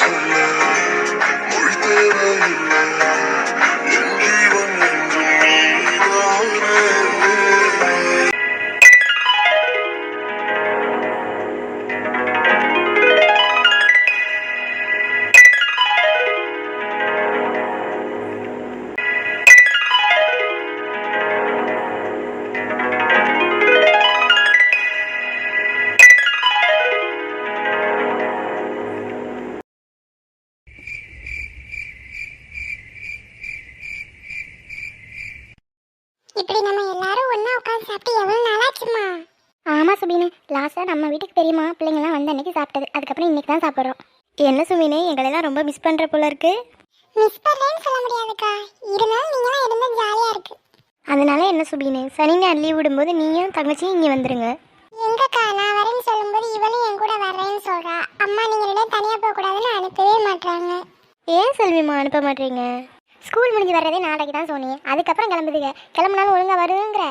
சொல்ல இப்படி நம்ம எல்லாரும் ஒண்ணா உட்காந்து சாப்பிட்டு எவ்வளவு நாளாச்சுமா? ஆமாம் சுபீனு. லாஸ்ட்டாக நம்ம வீட்டுக்கு பெரியம்மா பிள்ளைங்களாம் வந்த அன்னைக்கு சாப்பிட்டது. அதுக்கப்புறம் இன்னைக்கு தான் சாப்பிட்றோம். என்ன சுபீனு எங்களெல்லாம் ரொம்ப மிஸ் பண்ணுற போல இருக்கு. மிஸ் பண்ணலன்னு சொல்ல முடியாதுக்கா. இருந்தாலும் நீங்களாம் இருந்தா ஜாலியா இருக்கு. அதனால என்ன சுபீனு சனி ஞாயிறு லீவ் விடும்போது நீயும் தங்கச்சியும் இங்கே வந்துருங்க. எங்கக்கா நான் வரேன்னு சொல்லும்போது இவளும் என் கூட வர்றேன்னு சொல்றா. அம்மா நீங்க ரெண்டு பேரும் தனியா போக கூடாதுன்னு அனுப்பவே மாட்டாங்க ஏன் செல்விம்மா அனுப்ப மாட்டீங்க ஸ்கூல் முடிஞ்சு வர்றதே நாளைக்கு தான் சோனி. அதுக்கப்புறம் கிளம்புதுங்க. கிளம்புனாலும் ஒழுங்கா வருதுங்கிற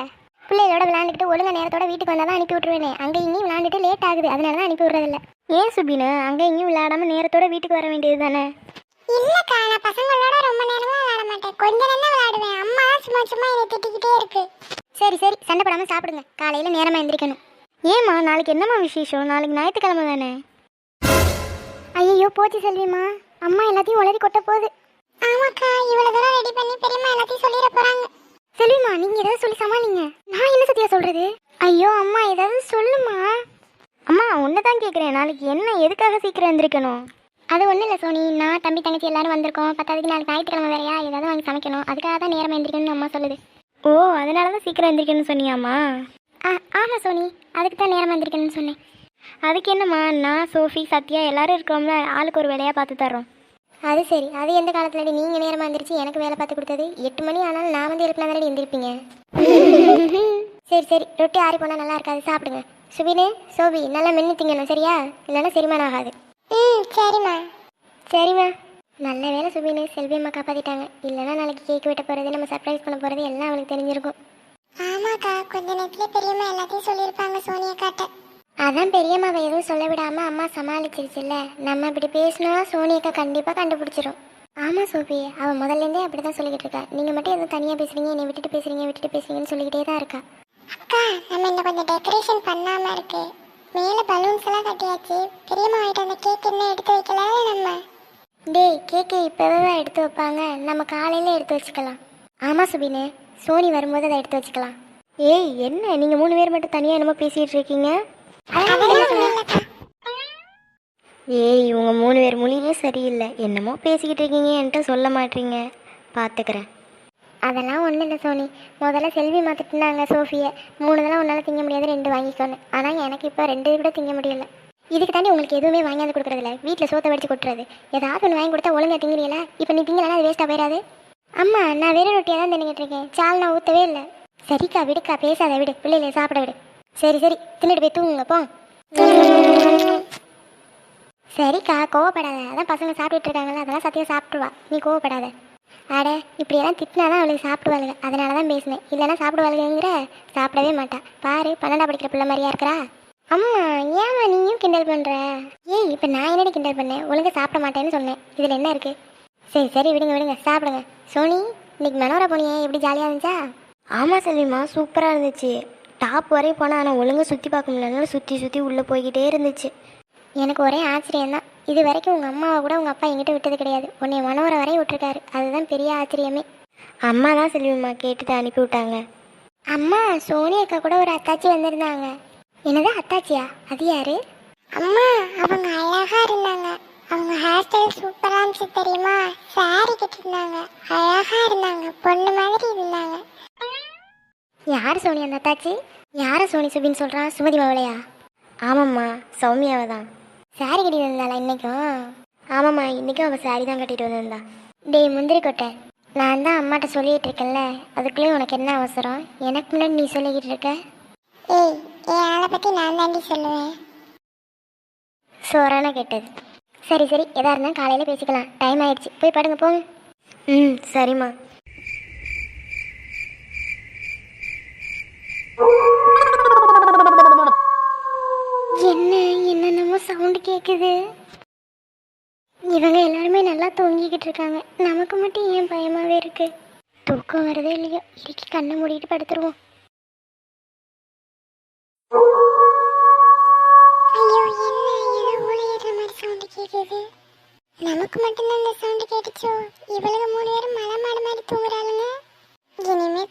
பிள்ளைகளோட விளையாண்டுக்கிட்டு ஒழுங்கா நேரத்தோட வீட்டுக்கு வந்தால் தான் அனுப்பி விட்ருவேனே அங்கே இங்கேயும் விளையாண்டுட்டு லேட் ஆகுது. அதனால தான் அனுப்பி விட்றதில்ல. ஏன் சுபீனு? அங்கே இங்கேயும் விளையாடாம நேரத்தோட வீட்டுக்கு வர வேண்டியது தானே இல்லக்கா நான் பசங்களோட ரொம்ப நேரமா விளையாட மாட்டேன். கொஞ்ச நேரம் தான் விளையாடுவேன். அம்மா தான் சும்மா சும்மா என்னை திட்டிக்கிட்டே இருக்கு. சரி சரி. சண்டை போடாமல் சாப்பிடுங்க. காலையில் நேரமாக எந்திரிக்கணும். ஏம்மா நாளைக்கு என்னம்மா விசேஷம்? நாளைக்கு ஞாயிற்றுக்கிழமை தானே? ஐயோ போச்சு செல்விம்மா. அம்மா எல்லாத்தையும் உளறி கொட்ட போகுது. ஆமாக்கா இவ்வளவு தூரம் ரெடி பண்ணி பெரியம்மா எல்லாத்தையும் சொல்லிட போறாங்க. செல்விம்மா நீங்க ஏதாவது சொல்லி சமாளிங்க. நான் என்ன சத்தியா சொல்றது? ஐயோ அம்மா ஏதாவது சொல்லுமா? அம்மா உன்னை தான் கேட்குறேன் நாளைக்கு என்ன எதுக்காக சீக்கிரம் எந்திரிக்கணும்? அது ஒன்றும் இல்லை சோனி. நான் தம்பி தங்கச்சி எல்லாரும் வந்திருக்கோம். பத்தாவதுக்கு நாளைக்கு ஞாயிற்றுக்கிழமை வேறையா? ஏதாவது வாங்கி சமைக்கணும். அதுக்காக தான் நேரம் எந்திரிக்கணும்னு அம்மா சொல்லுது. ஓ அதனால தான் சீக்கிரம் எந்திரிக்கணும்னு சொன்னியாம்மா? ஆ ஆமாம் சோனி. அதுக்கு தான் நேரம் எந்திரிக்கணும்னு சொன்னேன். அதுக்கு என்னம்மா? நான் சோஃபி சத்யா எல்லாரும் இருக்கோம்ல. ஆளுக்கு ஒரு வேலையாக பார்த்து தர்றோம். அது சரி. அது எந்த காலத்துல நீங்கள் நேரமாக எந்திரிச்சு எனக்கு வேலை பார்த்து கொடுத்தது? எட்டு மணி ஆனாலும் நான் வந்து எழுப்பினா தானே எந்திரிப்பீங்க? சரி சரி. ரொட்டி ஆறி போனால் நல்லா இருக்காது. சாப்பிடுங்க. சுபினு சோபி நல்லா மென்று திங்கணும். சரியா? இல்லைன்னா செரிமானம் ஆகாது. ம் சரிம்மா. சரிம்மா. நல்ல வேலை சுபினு செல்வி அம்மா காப்பாற்றிட்டாங்க இல்லைன்னா நாளைக்கு கேக் வெட்ட போகிறது நம்ம சர்ப்ரைஸ் பண்ண போகிறது எல்லாம் அவளுக்கு தெரிஞ்சிருக்கும். ஆமாக்கா. கொஞ்ச நேரத்துல பெரியம்மா எல்லாத்தையும் சொல்லியிருப்பாங்க சோனியா காட்ட அதான் பெரியம்மாவை எதுவும் சொல்ல விடாம அம்மா சமாளிச்சிருச்சுல்ல. நம்ம இப்படி பேசினா சோனியக்கா கண்டிப்பாக கண்டுபிடிச்சிரும். ஆமாம் சோபி அவள் முதல்லேருந்தே அப்படி தான் சொல்லிக்கிட்டு இருக்கா. நீங்கள் மட்டும் எதுவும் தனியாக பேசுறீங்க என்னை விட்டுட்டு பேசுறீங்க விட்டுட்டு பேசுறீங்கன்னு சொல்லிக்கிட்டே தான் இருக்கா. அக்கா நம்ம இன்னும் கொஞ்சம் டெக்கரேஷன் பண்ணாம இருக்கு. மேல பலூன்ஸ் எல்லாம் கட்டியாச்சு. பெரியம்மா வாங்கிட்டு வந்த கேக் என்ன எடுத்து வைக்கல நம்ம? டேய் கேக்கை இப்போவே தான் எடுத்து வைப்பாங்க. நம்ம காலையில் எடுத்து வச்சுக்கலாம். ஆமாம் சுபினு சோனி வரும்போது அதை எடுத்து வச்சுக்கலாம். ஏய் என்ன? நீங்கள் மூணு பேர் மட்டும் தனியாக என்னமோ பேசிகிட்டு இருக்கீங்க. ஏய் இவங்க மூணு பேர் மொழியே சரியில்லை. என்னமோ பேசிக்கிட்டு இருக்கீங்க என்கிட்ட சொல்ல மாட்டீங்க. பார்த்துக்கிறேன் அதெல்லாம் ஒன்றும் இல்லை சோனி. முதல்ல செல்வி மாற்றிட்டுனாங்க சோஃபியை. மூணு தடவை உன்னால் திங்க முடியாது ரெண்டு வாங்கிக்கோன்னு. ஆனால் எனக்கு இப்போ ரெண்டு கூட திங்க முடியல. இதுக்கு தாண்டி உங்களுக்கு எதுவுமே வாங்கியாந்து கொடுக்குறதில்ல வீட்டில் சோத்தை வடிச்சு கொட்டுறது. ஏதாவது ஒன்று வாங்கி கொடுத்தா ஒழுங்கா திங்குறீங்களா? இப்போ நீ திங்கலாம் அது வேஸ்ட்டாக போயிடாது. அம்மா நான் வெறும் ரொட்டியாக தான் தின்னுக்கிட்டு இருக்கேன். சால் நான் ஊற்றவே இல்லை. சரிக்கா விடுக்கா பேசாத விடு. பிள்ளைகளை சாப்பிட விடு. சரி சரி. தின்னுட்டு போய் தூங்குங்க சரிக்கா கோவப்படாத. அதான் பசங்க சாப்பிட்டுட்டு இருக்காங்கல்ல அதெல்லாம் சத்தியம் சாப்பிடுவா நீ கோவப்படாத. அட இப்படியெல்லாம் திட்டினா தான் அவளுக்கு சாப்பிடுவாளுங்க. அதனால தான் பேசினேன். இல்லைன்னா சாப்பிடுவாளுங்கிற சாப்பிடவே மாட்டா. பாரு பன்னெண்டா படிக்கிற பிள்ளை மாதிரியா இருக்கிறா. அம்மா ஏமா நீயும் கிண்டல் பண்ணுற ஏய் இப்போ நான் என்னடி கிண்டல் பண்ணேன் ஒழுங்கா சாப்பிட மாட்டேன்னு சொன்னேன். இதில் என்ன இருக்குது சரி சரி விடுங்க விடுங்க. சாப்பிடுங்க. சோனி இன்னைக்கு மனோரா போனியே. எப்படி ஜாலியாக இருந்துச்சா? ஆமாம் செல்விமா சூப்பராக இருந்துச்சு. டாப் வரையும் போனால் ஆனால் ஒழுங்கா சுற்றி பார்க்க முடியலனால சுற்றி சுற்றி உள்ளே போய்கிட்டே இருந்துச்சு. எனக்கு ஒரே ஆச்சரியம் தான் இது வரைக்கும் உங்கள் அம்மாவை கூட உங்கள் அப்பா எங்கிட்ட விட்டது கிடையாது. உன்னை மனோரை வரையும் விட்டுருக்காரு. அதுதான் பெரிய ஆச்சரியமே. அம்மா தான் செல்விம்மா கேட்டுட்டு அனுப்பி விட்டாங்க. அம்மா சோனி அக்கா கூட ஒரு அத்தாச்சி வந்திருந்தாங்க. என்னது அத்தாச்சியா? அது யாரு? அம்மா அவங்க அழகா இருந்தாங்க. அவங்க ஹேர் ஸ்டைல் சூப்பராக இருந்துச்சு தெரியுமா? சாரி கட்டிருந்தாங்க அழகா இருந்தாங்க. பொண்ணு மாதிரி இருந்தாங்க. யார் சோனி அந்த அத்தாச்சி? யாரை சோனி சுபின்னு சொல்கிறான் சுமதி மாவளையா? ஆமாம்மா சௌமியாவை தான். சாரி கட்டிட்டு வந்தாளா இன்னைக்கும்? ஆமாம்மா இன்னைக்கும் அவள் சாரி தான் கட்டிட்டு வந்திருந்தா. டேய் முந்திரி கொட்டை. நான் தான் அம்மாட்ட சொல்லிட்டு இருக்கேன்ல அதுக்குள்ளேயும் உனக்கு என்ன அவசரம்? எனக்கு முன்னாடி நீ சொல்லிக்கிட்டு இருக்க? ஏய் என் ஆளை பத்தி நான் தாண்டி சொல்லுவேன். சோறான கேட்டது. சரி சரி எதா இருந்தாலும் காலையில் பேசிக்கலாம். டைம் ஆயிடுச்சு. போய் படுங்க போங்க. ம் சரிம்மா என்ன என்னென்னமோ சவுண்டு கேட்குது இவங்க எல்லாருமே நல்லா தூங்கிக்கிட்டு இருக்காங்க. நமக்கு மட்டும் ஏன் பயமாகவே இருக்கு? தூக்கம் வரதே இல்லையோ இறுக்கி கண்ணை மூடிட்டு படுத்துருவோம். மாதிரி நமக்கு மட்டும்தான் இந்த சவுண்டு கேட்டுச்சோ? இவளுங்க மூணு பேரும் மலை மாடு மாதிரி தூங்குறாளுங்க. இனிமே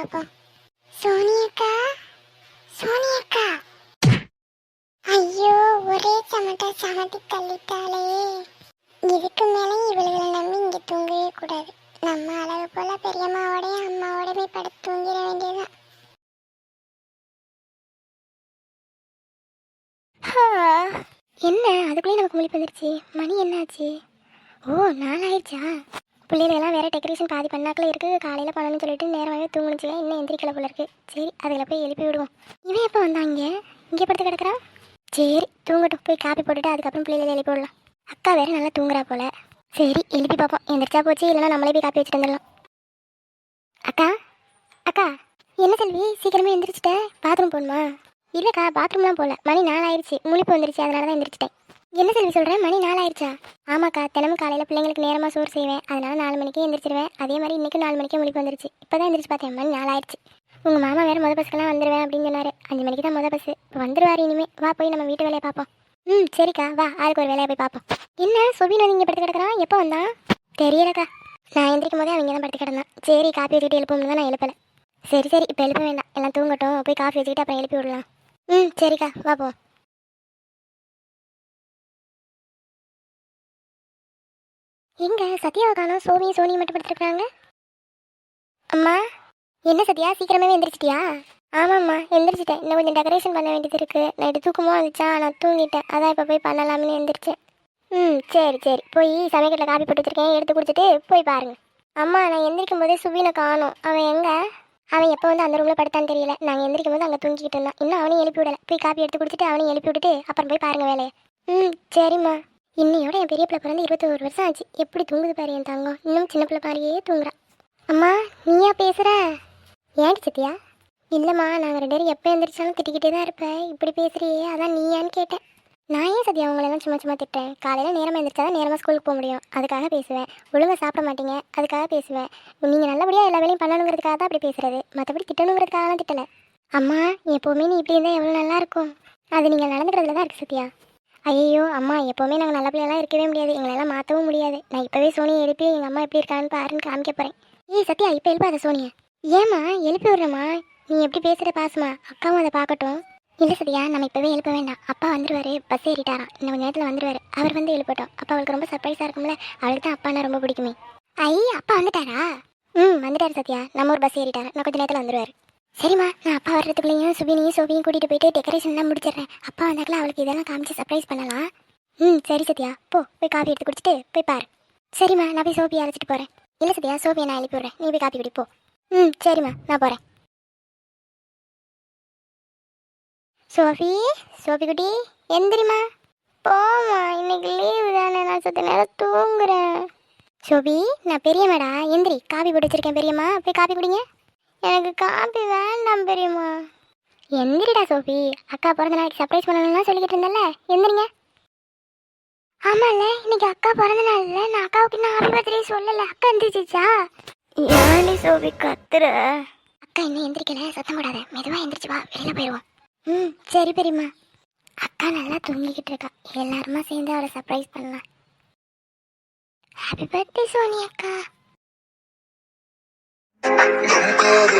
பார்ப்போம் சோனியக்கா? சோனியக்கா? ஐயோ ஒரே சமட்டா சமட்டி தள்ளிட்டாளே. இதுக்கு மேலே இவளுகளை நம்பி இங்கே தூங்கவே கூடாது. நம்ம அழகு போல பெரியம்மாவோடய அம்மாவோட போய் படுத்து தூங்கிட வேண்டியதுதான். என்ன? அதுக்குள்ளேயே நமக்கு முழிப்பு வந்துருச்சு. மணி என்னாச்சு? ஓ நாலாயிடுச்சா? பிள்ளைகளெல்லாம் வேற டெக்கரேஷன் பாதி பண்ணாக்கில் இருக்குது காலையில் பண்ணணும்னு சொல்லிட்டு நேரமாகவே தூங்குனுச்சு இன்னும் எந்திரிக்கல போல இருக்கு. சரி அதில் போய் எழுப்பி விடுவோம். இவன் எப்போ வந்தாங்க? இங்கே படுத்து கிடக்குறா? சரி தூங்கட்டும். போய் காப்பி போட்டுட்டு அதுக்கப்புறம் பிள்ளைகளை எழுப்பி விடலாம். அக்கா வேறு நல்லா தூங்குறா போல. சரி எழுப்பி பார்ப்போம். எந்திரிச்சா போச்சு இல்லைனா நம்மளே போய் காப்பி வச்சுட்டு வந்துடலாம். அக்கா அக்கா என்ன செல்வி சீக்கிரமே எந்திரிச்சிட்டேன் பாத்ரூம் போகணுமா? இல்லைக்கா பாத்ரூம்லாம் போகல. மணி நாலாயிருச்சு முழிப்பு வந்துருச்சு அதனால தான் எந்திரிச்சிட்டேன். என்ன செல்வி சொல்கிறேன் மணி நாலாயிருச்சா? ஆமாக்கா தினமும் காலையில் பிள்ளைங்களுக்கு நேரமாக சோறு செய்வேன். அதனால் நாலு மணிக்கே எந்திரிச்சிருவேன். அதே மாதிரி இன்றைக்கும் நாலு மணிக்கே முடிப்பு வந்துருச்சு. இப்போ தான் எந்திரிச்சு பார்த்தேன். மணி நாலாயிருச்சு. உங்கள் மாமா வேறு மொதல் பஸ்க்கெல்லாம் வந்துடுவேன் அப்படின்னு சொன்னார். அஞ்சு மணிக்கு தான் மொதல் பஸ் இப்போ இனிமேல் இனிமே. வா போய் நம்ம வீட்டு வேலையை பார்ப்போம். ம் சரிக்கா. வா ஆளுக்கு ஒரு வேலையை போய் பார்ப்போம். என்ன? சுபின் வந்து இங்கே படுத்து கிடக்கிறான்? எப்போ வந்தான்? தெரியலக்கா. நான் எந்திரிக்கும் போதே அவங்க தான் படுத்து கிடந்தான். சரி காப்பி வச்சுக்கிட்டு எழுப்போம்னு தான் நான் எழுப்பலை. சரி சரி இப்போ எழுப்ப வேண்டாம். எல்லாம் தூங்கட்டும். போய் காஃபி வச்சுக்கிட்டு அப்புறம் எழுப்பி விடலாம். ம் சரிக்கா. வா போ. எங்க சத்யாவை காணோம் சோமியும் சோனியும் மட்டும் படுத்துருக்காங்க அம்மா என்ன சத்யா? சீக்கிரமே எந்திரிச்சிட்டியா? ஆமாம்மா எந்திரிச்சிட்டேன். இன்னும் கொஞ்சம் டெக்கரேஷன் பண்ண வேண்டியது இருக்குது நைட்டு தூக்கமாக வந்துச்சா? நான் தூங்கிட்டேன். அதான் இப்போ போய் பண்ணலாம்னு எந்திரிச்சேன். ம் சரி சரி. போய் சமையலில் காப்பி போட்டு வச்சுருக்கேன். எடுத்து குடிச்சிட்டு போய் பாருங்க. அம்மா நான் எந்திரிக்கும் போதே சுவீனை காணும். அவன் எங்கே? அவன் எப்போ வந்து அந்த ரூமில் படுத்தான்னு தெரியல. நாங்கள் எந்திரிக்கும் போது அங்கே தூங்கிக்கிட்டு இருந்தான். இன்னும் அவனையும் எழுப்பி விடலை. போய் காப்பி எடுத்து குடிச்சிட்டு அவனையும் எழுப்பி விட்டுட்டு அப்புறம் போய் பாருங்க வேலையை. ம் சரிம்மா. இன்னையோட என் பெரிய பிள்ளை பிறந்து இருபத்தோரு வருஷம் ஆச்சு. எப்படி தூங்குது பாரு என் தங்கம். இன்னும் சின்ன பிள்ளை பாரியே தூங்குறா. அம்மா நீயா பேசுற? ஏன்டி சத்தியா இல்லைம்மா நாங்கள் ரெண்டு பேரும் எப்போ எழுந்திரிச்சாலும் திட்டிக்கிட்டே தான் இருப்பேன் இப்படி பேசுறியே அதான் நீயான்னு கேட்டேன். நான் ஏன் சத்யா உங்களெல்லாம் சும்மா சும்மா திட்டேன் காலையில் நேரமாக எழுந்திரிச்சா தான் நேரமாக ஸ்கூலுக்கு போக முடியும். அதுக்காக பேசுவேன். ஒழுங்காக சாப்பிட மாட்டீங்க. அதுக்காக பேசுவேன். நீங்கள் நல்லபடியாக எல்லா வேலையும் பண்ணணுங்கிறதுக்காக தான் அப்படி பேசுறது. மற்றபடி திட்டணுங்கிறதுக்காகலாம் திட்டலை. அம்மா எப்போவுமே நீ இப்படி இருந்தால் எவ்வளோ நல்லா இருக்கும்? அது நீங்கள் நடந்துக்கிறதுல தான் இருக்குது சத்யா. ஐயோ அம்மா எப்போவுமே நாங்கள் நல்ல பிள்ளைலாம் இருக்கவே முடியாது. எங்களெல்லாம் மாற்றவும் முடியாது. நான் இப்போவே சோனியை எழுப்பி எங்கள் அம்மா எப்படி இருக்கான்னு பாருன்னு காமிக்க போகிறேன் ஏய் சத்யா இப்போ எழுப்பாத சோனியா. ஏம்மா எழுப்பி விட்றேம்மா. நீ எப்படி பேசுகிற பாசுமா? அக்காவும் அதை பார்க்கட்டும். இல்லை சத்யா நம்ம இப்போவே எழுப்ப வேண்டாம். அப்பா வந்துடுவார் பஸ் ஏறிட்டாராம். இன்னும் கொஞ்ச நேரத்தில் வந்துடுவார் அவர் வந்து எழுப்பட்டோம். அப்பா அவளுக்கு ரொம்ப சர்ப்ரைஸாக இருக்கும்ல. அவளுக்கு தான் அப்பானா ரொம்ப பிடிக்குமே. ஐ அப்பா வந்துட்டாரா? ம் வந்துட்டார் சத்யா. நம்ம ஒரு பஸ் ஏறிட்டாரா. நான் கொஞ்சம் நேரத்தில் வந்துடுவார் சரிம்மா நான் அப்பா வர்றதுக்குள்ளேயும் சுபினியும் சோபியும் கூட்டிகிட்டு போயிட்டு டெக்கரேஷன்லாம் முடிச்சிடுறேன். அப்பா வந்தாக்கல அவளுக்கு இதெல்லாம் காமிச்சு சர்ப்ரைஸ் பண்ணலாம். ம் சரி சத்யா போ போய் காஃபி எடுத்து குடிச்சிட்டு போய் பாரு. சரிம்மா நான் போய் சோபியை அழைச்சிட்டு போகிறேன் இல்லை சத்யா சோபியை நான் எழுப்பி விட்றேன். நீ போய் காப்பி குடி போ. ம் சரிம்மா நான் போகிறேன் சோஃபி சோஃபி குட்டி எந்திரிம்மா. போம்மா இன்னைக்கு லீவு தானே நான் சத்த நேரம் தூங்குறேன். சோபி நான் பெரியம்மாடா எந்திரி காபி பிடிச்சிருக்கேன் பெரியம்மா. போய் காபி குடிங்க. எனக்கு காபி வேண்டாம் பெரியம்மா. எந்திரிடா சோபி அக்கா பிறந்த நாளைக்கு சர்ப்ரைஸ் பண்ணணும்லாம் சொல்லிக்கிட்டு இருந்தல எந்திரிங்க. ஆமால இன்னைக்கு அக்கா பிறந்த நாள்ல. நான் அக்காவுக்கு இன்னும் ஹாப்பி பர்த்டே சொல்லல. அக்கா எந்திரிச்சிச்சா? ஏன்டி சோபி கத்துற? அக்கா இன்னும் எந்திரிக்கல. சத்தம் போடாத. மெதுவா எந்திரிச்சு வா. வெளியில போயிடுவோம் ம் சரி பெரியம்மா. அக்கா நல்லா தூங்கிக்கிட்டு இருக்கா. எல்லாருமா சேர்ந்து அவளை சர்ப்ரைஸ் பண்ணலாம். ஹாப்பி பர்த்டே சோனி அக்கா. Todo